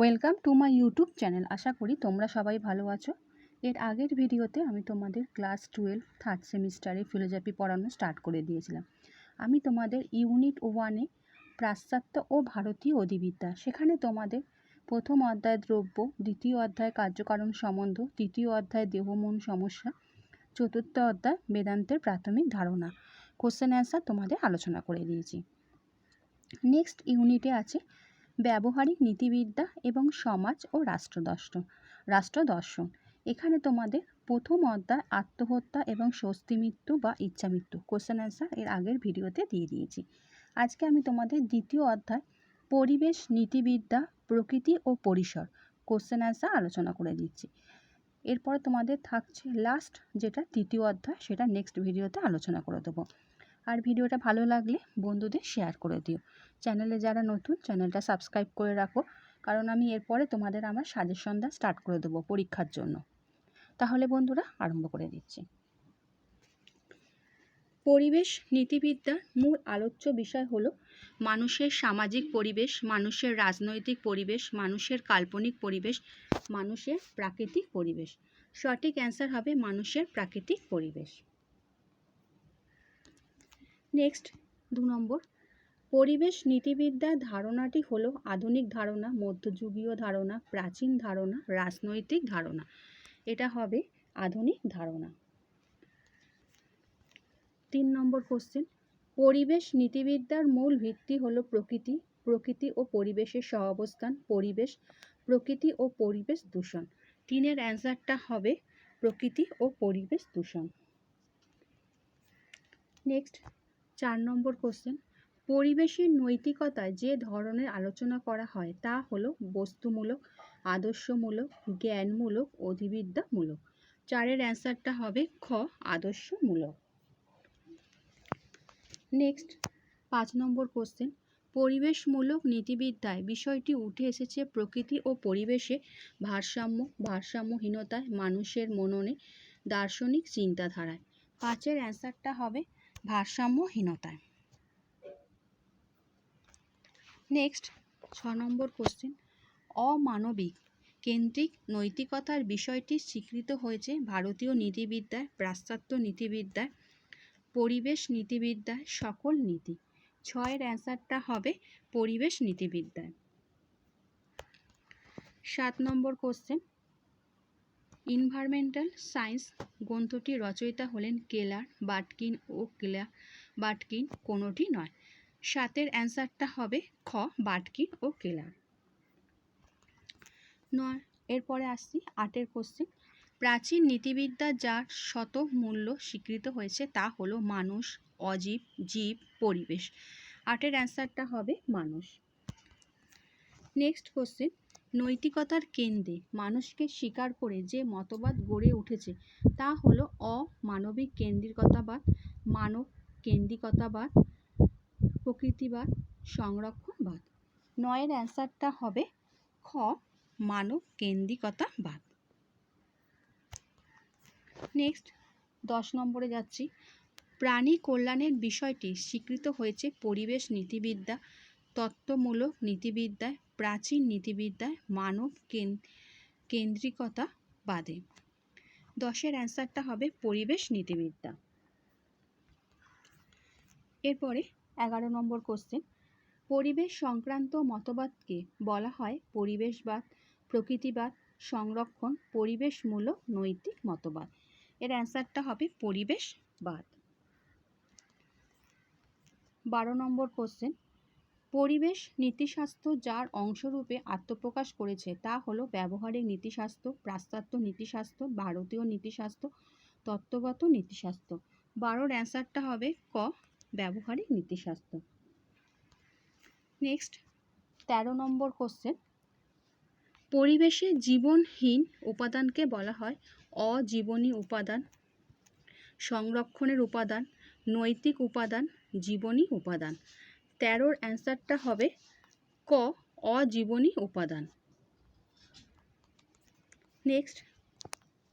Welcome to my YouTube channel. আশা করি তোমরা সবাই ভালো আছো। এর আগের ভিডিওতে আমি তোমাদের ক্লাস টুয়েলভ থার্ড সেমিস্টারে ফিলোজফি পড়ানো স্টার্ট করে দিয়েছিলাম। আমি তোমাদের ইউনিট ওয়ানে পাশ্চাত্য ও ভারতীয় অধিবিদ্যা, সেখানে তোমাদের প্রথম অধ্যায় দ্রব্য, দ্বিতীয় অধ্যায় কার্যকারণ সম্বন্ধ, তৃতীয় অধ্যায় দেহমন সমস্যা, চতুর্থ অধ্যায় বেদান্তের প্রাথমিক ধারণা কোশ্চেন অ্যান্সার তোমাদের আলোচনা করে দিয়েছি। নেক্সট ইউনিটে আছে ব্যবহারিক নীতিবিদ্যা এবং সমাজ ও রাষ্ট্রদর্শন রাষ্ট্রদর্শন। এখানে তোমাদের প্রথম অধ্যায় আত্মহত্যা এবং স্বস্তি মৃত্যু বা ইচ্ছা মৃত্যু কোশ্চেন অ্যান্সার এর আগের ভিডিওতে দিয়ে দিয়েছি। আজকে আমি তোমাদের দ্বিতীয় অধ্যায় পরিবেশ, নীতিবিদ্যা, প্রকৃতি ও পরিসর কোশ্চেন অ্যান্সার আলোচনা করে দিচ্ছি। এরপর তোমাদের থাকছে লাস্ট যেটা তৃতীয় অধ্যায় সেটা নেক্সট ভিডিওতে আলোচনা করে দেবো। আর ভিডিওটা ভালো লাগলে বন্ধুদের শেয়ার করে দিও। চ্যানেলে যারা নতুন চ্যানেলটা সাবস্ক্রাইব করে রাখো, কারণ আমি এরপরে তোমাদের আমার সাজেশন দেওয়া স্টার্ট করে দেবো পরীক্ষার জন্য। তাহলে বন্ধুরা আরম্ভ করে দিচ্ছি। পরিবেশ নীতিবিদ্যার মূল আলোচ্য বিষয় হল মানুষের সামাজিক পরিবেশ, মানুষের রাজনৈতিক পরিবেশ, মানুষের কাল্পনিক পরিবেশ, মানুষের প্রাকৃতিক পরিবেশ। সঠিক অ্যান্সার হবে মানুষের প্রাকৃতিক পরিবেশ। নেক্সট দু নম্বর। পরিবেশ নীতিবিদ্যার ধারণাটি হলো আধুনিক ধারণা, মধ্যযুগীয় ধারণা, প্রাচীন ধারণা, রাজনৈতিক ধারণা। এটা হবে আধুনিক ধারণা। তিন নম্বর কোশ্চেন পরিবেশ নীতিবিদ্যার মূল ভিত্তি হলো প্রকৃতি প্রকৃতি ও পরিবেশের সহাবস্থান, পরিবেশ, প্রকৃতি ও পরিবেশ দূষণ। তিনের অ্যান্সারটা হবে প্রকৃতি ও পরিবেশ দূষণ। নেক্সট চার নম্বর কোশ্চেন পরিবেশের নৈতিকতায় যে ধরনের আলোচনা করা হয় তা হলো বস্তুমূলক, আদর্শমূলক, জ্ঞানমূলক, অধিবিদ্যামূলক। চারের অ্যান্সারটা হবে খ, আদর্শমূলক। নেক্সট পাঁচ নম্বর কোশ্চেন পরিবেশমূলক নীতিবিদ্যায় বিষয়টি উঠে এসেছে প্রকৃতি ও পরিবেশে ভারসাম্য, ভারসাম্যহীনতায় মানুষের মননে দার্শনিক চিন্তাধারায়। পাঁচের অ্যান্সারটা হবে ভারসাম্যহীনতায়। নেক্সট ছ নম্বর কোশ্চেন অমানবিক, কেন্দ্রিক নৈতিকতার বিষয়টি স্বীকৃত হয়েছে ভারতীয় নীতিবিদ্যায়, পাশ্চাত্য নীতিবিদ্যায়, পরিবেশ নীতিবিদ্যায়, সকল নীতি। ছয়ের অ্যান্সারটা হবে পরিবেশ নীতিবিদ্যায়। সাত নম্বর কোশ্চেন ইনভারমেন্টাল সায়েন্স গ্রন্থটির রচয়িতা হলেন কেলার, বাটকিন ও কেলা, বাটকিন কোনোটি নয়। সাতের অ্যান্সারটা হবে খ, বাটকিন ও কেলার নয়, এরপরে আসছি আটের কোশ্চেন প্রাচীন নীতিবিদ্যা যার শত মূল্য স্বীকৃত হয়েছে তা হলো মানুষ, অজীব, জীব, পরিবেশ। আটের অ্যান্সারটা হবে মানুষ। নেক্সট কোশ্চেন নৈতিকতার কেন্দ্রে মানুষকে স্বীকার করে যে মতবাদ গড়ে উঠেছে, তা হলো অমানবিক কেন্দ্রিকতাবাদ, মানব কেন্দ্রিকতাবাদ, প্রকৃতিবাদ, সংরক্ষণবাদ। নয়ের অ্যান্সারটা হবে খ, মানব কেন্দ্রিকতাবাদ। নেক্সট, দশ নম্বরে যাচ্ছি। প্রাণী কল্যাণের বিষয়টি স্বীকৃত হয়েছে পরিবেশ নীতিবিদ্যা, তত্ত্বমূলক নীতিবিদ্যায় প্রাচীন নীতিবিদ্যায় মানব কেন কেন্দ্রিকতা বাদে। দশের অ্যান্সারটা হবে পরিবেশ নীতিবিদ্যা। এরপরে এগারো নম্বর কোশ্চেন। পরিবেশ সংক্রান্ত মতবাদকে বলা হয় পরিবেশবাদ, প্রকৃতিবাদ, সংরক্ষণ, পরিবেশমূলক নৈতিক মতবাদ। এর অ্যান্সারটা হবে পরিবেশবাদ। বারো নম্বর কোশ্চেন। পরিবেশ নীতিশাস্ত্র যার অংশরূপে আত্মপ্রকাশ করেছে তা হলো ব্যবহারিক নীতিশাস্ত্র পাশ্চাত্য নীতিশাস্ত্র ভারতীয় নীতিশাস্ত্র তত্ত্বগত নীতিশাস্ত্র বারোর অ্যান্সারটা হবে ক, ব্যবহারিক নীতিশাস্ত্র নেক্সট, তেরো নম্বর কোশ্চেন। পরিবেশে জীবনহীন উপাদানকে বলা হয় অজীবনী উপাদান, সংরক্ষণের উপাদান, নৈতিক উপাদান, জীবনী উপাদান। তেরোর অ্যান্সারটা হবে ক, অজীবনী উপাদান। নেক্সট,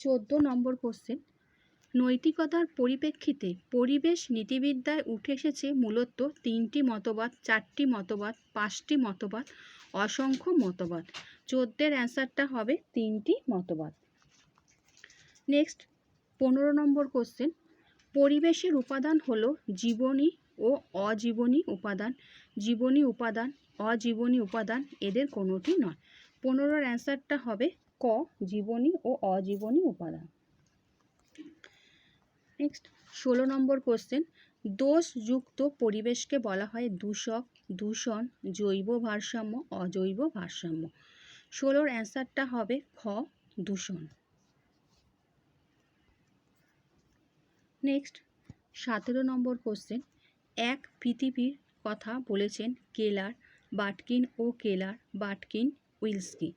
চোদ্দ নম্বর কোশ্চেন নৈতিকতার পরিপ্রেক্ষিতে পরিবেশ নীতিবিদ্যায় উঠে এসেছে মূলত তিনটি মতবাদ, চারটি মতবাদ, পাঁচটি মতবাদ, অসংখ্য মতবাদ। চোদ্দের অ্যান্সারটা হবে তিনটি মতবাদ। নেক্সট, পনেরো নম্বর কোশ্চেন পরিবেশের উপাদান হলো জীবনী ও অজীবনী উপাদান। জীবনী উপাদান, অজীবনী উপাদান এদের কোনোটি নয়। পনেরোর অ্যান্সারটা হবে ক, জীবনী ও অজীবনী উপাদান। নেক্সট ষোলো নম্বর কোশ্চেন দোষযুক্ত পরিবেশকে বলা হয় দূষক, দূষণ, জৈব ভারসাম্য, অজৈব ভারসাম্য। ষোলোর অ্যান্সারটা হবে খ, দূষণ। নেক্সট সতেরো নম্বর কোশ্চেন এক পৃথিবীর কথা বলেছেন কেলার, বাটকিন ও কেলার, বাটকিন, উইলসকি।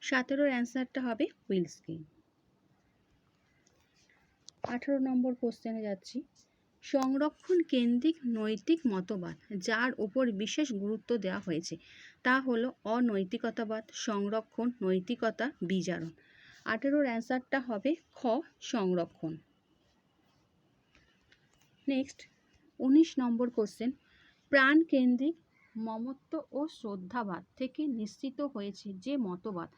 সতেরোর অ্যান্সারটা হবে উইলসকি। আঠেরো নম্বর কোশ্চেনে যাচ্ছি। সংরক্ষণ কেন্দ্রিক নৈতিক মতবাদ, যার উপর বিশেষ গুরুত্ব দেওয়া হয়েছে, তা হলো অনৈতিকতাবাদ, সংরক্ষণ, নৈতিকতা, বিজারণ। আঠেরোর অ্যান্সারটা হবে খ, সংরক্ষণ। নেক্সট। উনিশ নম্বর কোশ্চেন প্রাণকেন্দ্রিক মমত্ব ও শ্রদ্ধাবাদ থেকে নিশ্চিত হয়েছে যে মতবাদ,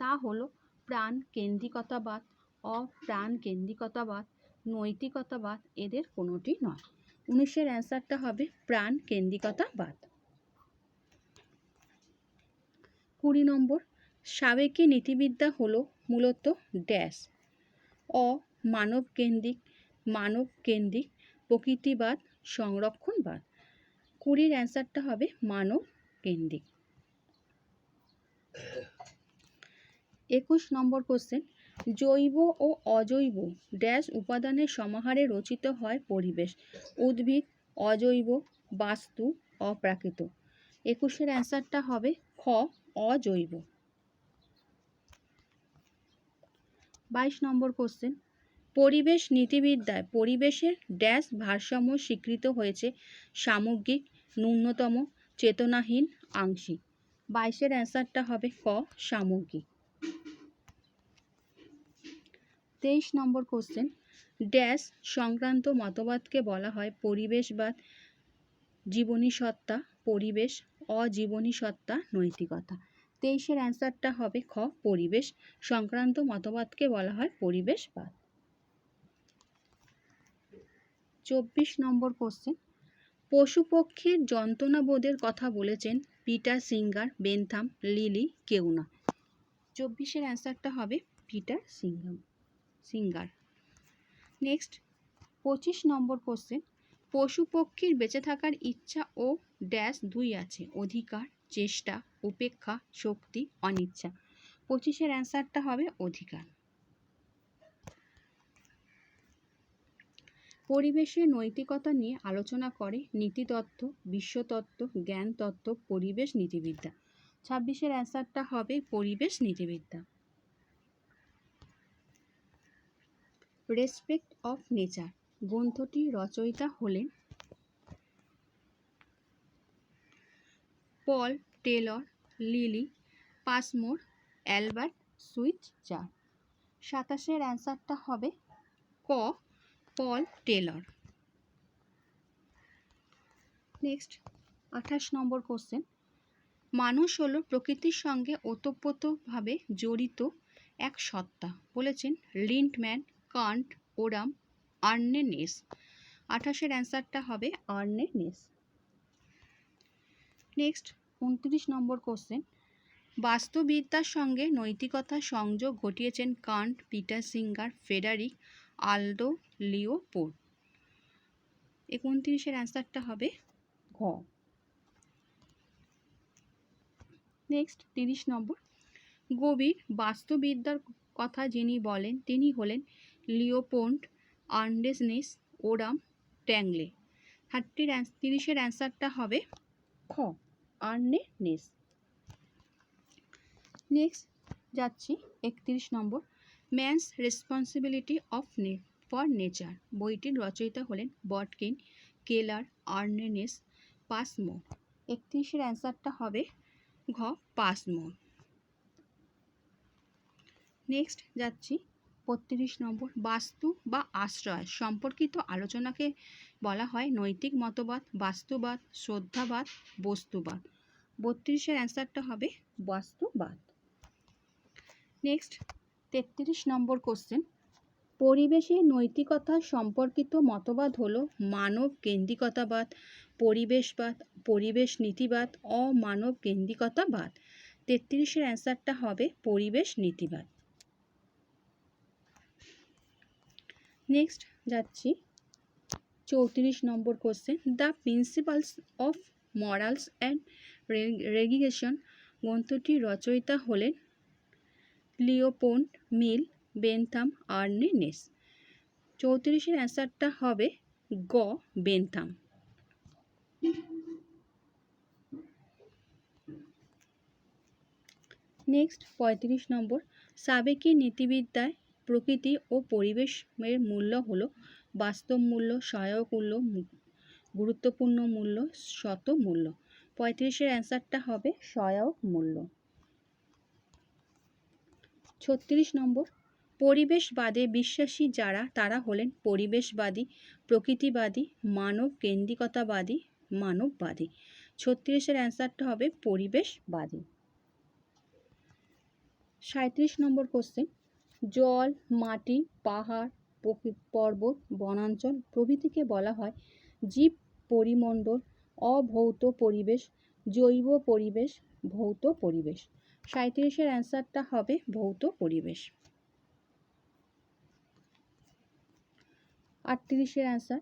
তা হলো প্রাণ কেন্দ্রিকতাবাদ অপ্রাণ কেন্দ্রিকতাবাদ নৈতিকতাবাদ, এদের কোনোটি নয়। উনিশের অ্যান্সারটা হবে প্রাণ কেন্দ্রিকতাবাদ কুড়ি নম্বর, সাবেকি নীতিবিদ্যা হলো মূলত ড্যাশ, অ মানব কেন্দ্রিক মানব কেন্দ্রিক প্রকৃতিবাদ সংরক্ষণবাদ কুড়ির অ্যান্সারটা হবে মানব কেন্দ্রিক একুশ নম্বর কোশ্চেন, জৈব ও অজৈব ড্যাশ উপাদানের সমাহারে রচিত হয় পরিবেশ। উদ্ভিদ, অজৈব, বাস্তু, অপ্রাকৃত। একুশের অ্যান্সারটা হবে খ, অজৈব। বাইশ নম্বর কোশ্চেন পরিবেশ নীতিবিদ্যায় পরিবেশের ড্যাশ ভারসাম্য স্বীকৃত হয়েছে সামগ্রিক ন্যূনতম চেতনাহীন আংশিক। বাইশের অ্যান্সারটা হবে ক, সামগ্রিক। তেইশ নম্বর কোশ্চেন। ড্যাশ সংক্রান্ত মতবাদকে বলা হয় পরিবেশবাদ জীবনী সত্তা পরিবেশ অজীবনী সত্তা নৈতিকতা। তেইশের অ্যান্সারটা হবে খ, পরিবেশ সংক্রান্ত মতবাদকে বলা হয় পরিবেশবাদ। চব্বিশ নম্বর কোশ্চেন পশু পক্ষীর যন্ত্রণাবোধের কথা বলেছেন পিটার সিঙ্গার, বেনথাম, লিলি, কেউ না। চব্বিশের অ্যান্সারটা হবে পিটার সিঙ্গাম, সিঙ্গার। নেক্সট পঁচিশ নম্বর কোশ্চেন পশু পক্ষীর বেঁচে থাকার ইচ্ছা ও ড্যাশ দুই আছে, অধিকার, চেষ্টা, উপেক্ষা, শক্তি, অনিচ্ছা। পঁচিশের অ্যান্সারটা হবে অধিকার। পরিবেশের নৈতিকতা নিয়ে আলোচনা করে নীতিতত্ত্ব, বিশ্বতত্ত্ব, জ্ঞানতত্ত্ব, পরিবেশ নীতিবিদ্যা। ছাব্বিশের অ্যান্সারটা হবে পরিবেশ নীতিবিদ্যা। Respect of nature. গ্রন্থটি রচয়িতা হলেন Paul Taylor, Lily Passmore, Albert Schweitzer. সাতাশের অ্যান্সারটা হবে ক পল টেলর। নেক্সট, আঠাশ নম্বর কোশ্চেন। মানুষ হলো প্রকৃতির সঙ্গে ওতপ্রোতভাবে জড়িত এক সত্তা, বলেছেন লিন্টম্যান কান্ট ওরাম আর্নে নেস আঠাশের অ্যান্সারটা হবে আর্নে নেস নেক্সট, উনত্রিশ নম্বর কোশ্চেন। বাস্তুবিদ্যার সঙ্গে নৈতিকতার সংযোগ ঘটিয়েছেন Kant Peter Singer Frederick Aldo Leopold. একত্রিশের অ্যান্সারটা হবে ঘ। নেক্সট, তিরিশ নম্বর। গভীর বাস্তুবিদ্যার কথা যিনি বলেন, তিনি হলেন লিওপোন্ড আন্ডেসনেস ওরাম ট্যাংলে। থার্টির তিরিশের অ্যান্সারটা হবে খ আর্নে নেস নেক্সট, যাচ্ছি একত্রিশ নম্বর। ম্যানস রেসপন্সিবিলিটি অফ নে ফর নেচার বইটির রচয়িতা হলেন বটকিন, কেলার, আর্নেনেস, পাসমো। একত্রিশের অ্যান্সারটা হবে ঘ, পাসমো। নেক্সট যাচ্ছি বত্রিশ নম্বর, বাস্তু বা আশ্রয় সম্পর্কিত আলোচনাকে বলা হয় নৈতিক মতবাদ, বাস্তুবাদ, শ্রদ্ধাবাদ, বস্তুবাদ। বত্রিশের অ্যান্সারটা হবে বাস্তুবাদ। নেক্সট তেত্রিশ নম্বর কোশ্চেন পরিবেশে নৈতিকতা সম্পর্কিত মতবাদ হলো মানব কেন্দ্রিকতাবাদ, পরিবেশবাদ, পরিবেশ নীতিবাদ, অমানব কেন্দ্রিকতাবাদ। তেত্রিশের অ্যান্সারটা হবে পরিবেশ নীতিবাদ। নেক্সট যাচ্ছি। চৌত্রিশ number question the principles of morals and regulation গ্রন্থটির রচয়িতা হলেন লিওপোন্ড মিল, বেনথাম আর্নেনেস চৌত্রিশের অ্যান্সারটা হবে গ, বেনথাম। নেক্সট, পঁয়ত্রিশ নম্বর। সাবেকি নীতিবিদ্যায় প্রকৃতি ও পরিবেশের মূল্য হল বাস্তব মূল্য, সহায়ক মূল্য, গুরুত্বপূর্ণ মূল্য, শত মূল্য। পঁয়ত্রিশের অ্যান্সারটা হবে সহায়ক মূল্য। ছত্রিশ নম্বর। পরিবেশবাদে বিশ্বাসী যারা, তারা হলেন পরিবেশবাদী, প্রকৃতিবাদী, মানব কেন্দ্রিকতাবাদী, মানববাদী। ছত্রিশের অ্যান্সারটা হবে পরিবেশবাদী। সাঁত্রিশ নম্বর কোশ্চেন। জল, মাটি, পাহাড় পর্বত, বনাঞ্চল প্রভৃতিকে বলা হয় জীব পরিমণ্ডল, অভৌত পরিবেশ, জৈব পরিবেশ, ভৌত পরিবেশ। সাঁত্রিশের অ্যান্সারটা হবে ভৌত পরিবেশ। আটত্রিশের অ্যান্সার,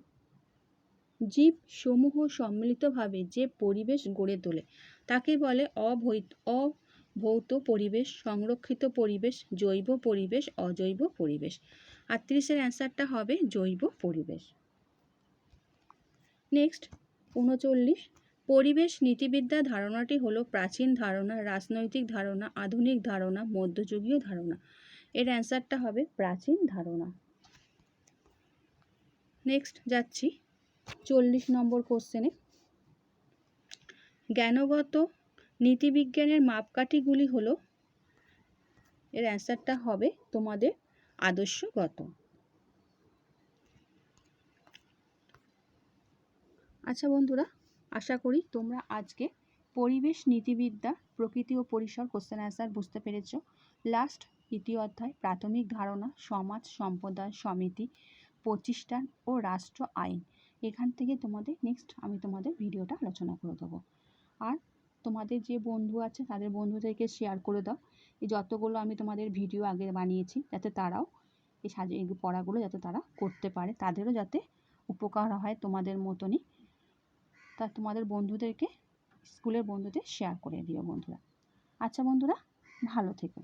জীব সমূহ সম্মিলিতভাবে যে পরিবেশ গড়ে তোলে, তাকে বলে অবৈত অভৌত পরিবেশ, সংরক্ষিত পরিবেশ, জৈব পরিবেশ, অজৈব পরিবেশ। আটত্রিশের অ্যান্সারটা হবে জৈব পরিবেশ। নেক্সট, উনচল্লিশ পরিবেশ নীতিবিদ্যা ধারণাটি হলো প্রাচীন ধারণা, রাজনৈতিক ধারণা, আধুনিক ধারণা, মধ্যযুগীয় ধারণা। এর অ্যান্সারটা হবে প্রাচীন ধারণা। নেক্সট যাচ্ছি চল্লিশ নম্বর কোশ্চেনে। জ্ঞানগত নীতিবিজ্ঞানের মাপকাঠিগুলি হলো, এর অ্যান্সারটা হবে তোমাদের আদর্শগত। আচ্ছা বন্ধুরা আশা করি তোমরা আজকে পরিবেশ, নীতিবিদ্যা, প্রকৃতি ও পরিসর কোশ্চেন অ্যান্সার বুঝতে পেরেছ। লাস্ট দ্বিতীয় অধ্যায়, প্রাথমিক ধারণা, সমাজ, সম্প্রদায়, সমিতি, প্রতিষ্ঠান ও রাষ্ট্র আইন। এখান থেকে তোমাদের নেক্সট আমি তোমাদের ভিডিওটা আলোচনা করে দেবো। আর তোমাদের যে বন্ধু আছে, তাদের বন্ধুদেরকে শেয়ার করে দাও। এই যতগুলো আমি তোমাদের ভিডিও আগে বানিয়েছি, যাতে তারাও এই সাজে পড়াগুলো যাতে তারা করতে পারে, তাদেরও যাতে উপকার হয় তোমাদের মতনই তা তোমাদের বন্ধুদেরকে স্কুলের বন্ধুদের শেয়ার করে দিও বন্ধুরা। আচ্ছা বন্ধুরা ভালো থেকো।